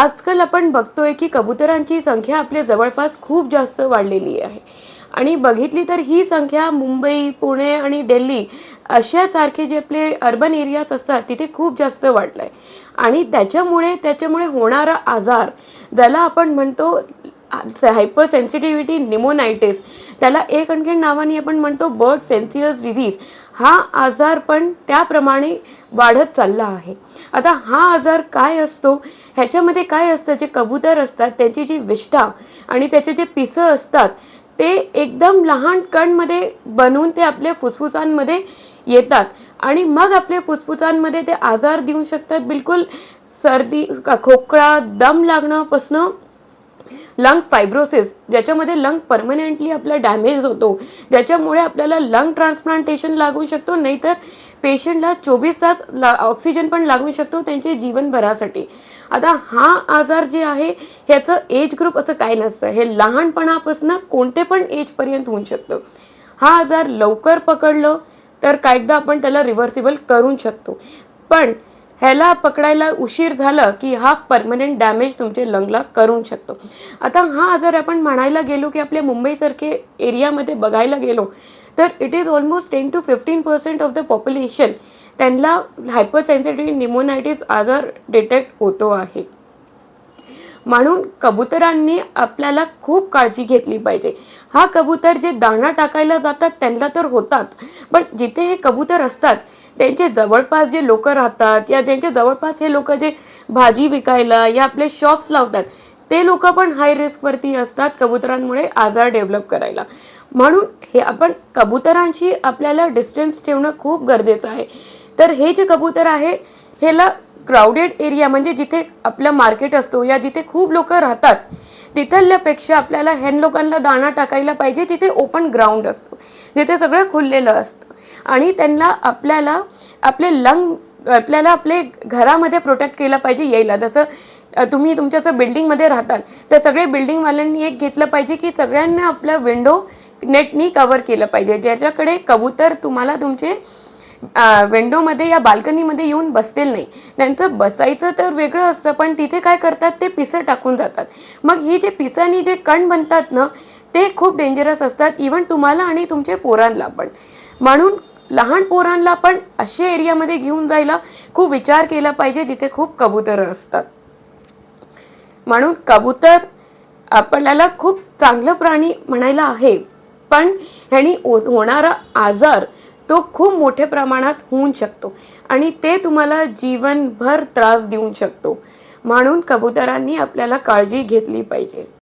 आजकाल आपण बघतोय की कबुतरांची संख्या आपल्या जवळपास खूप जास्त वाढलेली आहे. आणि बघितली तर ही संख्या मुंबई पुणे आणि दिल्ली अशासारखे जे आपले अर्बन एरियाज असतात तिथे खूप जास्त वाढलं आहे आणि त्याच्यामुळे त्याच्यामुळे होणारा आजार ज्याला आपण म्हणतो हायपर सेन्सिटिव्हिटी निमोनायटिस त्याला एक आणखीन नावाने आपण म्हणतो बर्ड सेन्सियस डिझीज. हा आजार पण त्याप्रमाणे वाढत चालला आहे. आता हा आजार काय असतो? ह्याच्यामध्ये काय असतं? जे कबूतर असतात त्यांची जी विष्ठा आणि त्याचे जे पिसं असतात ते एकदम लहान कणमध्ये बनवून ते आपल्या फुसफुसांमध्ये येतात. आणि मग आपल्या फुसफुसांमध्ये ते आजार देऊ शकतात. बिलकुल सर्दी खोकळा दम लागण्यापासनं लंग फायब्रोसिस ज्याच्यामध्ये लंग परमनंटली आपला डॅमेज होतो. ज्याच्यामुळे आपल्याला लंग ट्रान्सप्लांटेशन लागू शकतो नाहीतर पेशंटला चोवीस तास ला ऑक्सिजन पण लागू शकतो त्यांचे जीवनभरासाठी. आता हा आजार जे आहे ह्याचं एज ग्रुप असं काय नसतं. हे लहानपणापासून कोणते पण एजपर्यंत होऊ शकतं. हा आजार लवकर पकडलं तर कायदा आपण त्याला रिव्हर्सिबल करू शकतो. पण ह्याला पकडायला उशीर झालं की हा परमनंट डॅमेज तुमच्या लंगला करून शकतो. आता हा आजार आपण म्हणायला गेलो की आपल्या मुंबईसारखे एरियामध्ये बघायला गेलो तर it is almost ten to fifteen percent of the population त्यांना हायपर सेन्सिटिव्ह निमोनायटिस आजार डिटेक्ट होतो आहे. म्हणून कबुतरांनी आपल्याला खूप काळजी घेतली पाहिजे. हा कबूतर जे दाणा टाकायला जातात त्यांना तर होतात. पण जिथे हे कबूतर असतात त्यांचे जवळपास जे लोक राहतात या ज्यांच्या जवळपास हे लोक जे भाजी विकायला या आपले शॉप्स लावतात ते लोक पण हाय रिस्कवरती असतात कबुतरांमुळे आजार डेव्हलप करायला. म्हणून हे आपण कबुतरांशी आपल्याला डिस्टन्स ठेवणं खूप गरजेचं आहे. तर हे जे कबूतर आहे ह्याला क्राऊडेड एरिया म्हणजे जिथे आपलं मार्केट असतो या जिथे खूप लोक राहतात तिथल्यापेक्षा आपल्याला ह्यान लोकांना दाणा टाकायला पाहिजे तिथे ओपन ग्राउंड असतो. जिथे सगळं खुललेलं असतं. आणि त्यांना आपल्याला आपले लंग आपल्याला आपले घरामध्ये प्रोटेक्ट केलं पाहिजे यायला. जसं तुम्ही तुमच्या जर बिल्डिंगमध्ये राहतात तर सगळे बिल्डिंगवाल्यांनी एक घेतलं पाहिजे की सगळ्यांना आपलं विंडो नेटनी कवर केलं पाहिजे. ज्याच्याकडे कबूतर तुम्हाला तुमचे विंडोमध्ये या बाल्कनीमध्ये येऊन बसतील नाही. त्यांचं बसायचं तर वेगळं असतं पण तिथे काय करतात ते पिसं टाकून जातात. मग ही जे पिसानी जे कण बनतात ना ते खूप डेंजरस असतात इवन तुम्हाला आणि तुमच्या पोरांना पण. म्हणून लहान पोरांना पण अशा एरियामध्ये घेऊन जायला खूप विचार केला पाहिजे जिथे खूप कबुतरं असतात. म्हणून कबूतर आपल्याला खूप चांगलं प्राणी म्हणायला आहे पण ह्यानी होणारा आजार तो खूप मोठ्या प्रमाणात होऊन शकतो आणि ते तुम्हाला जीवनभर त्रास देऊ शकतो. म्हणून कबुतरांनी आपल्याला काळजी घेतली पाहिजे.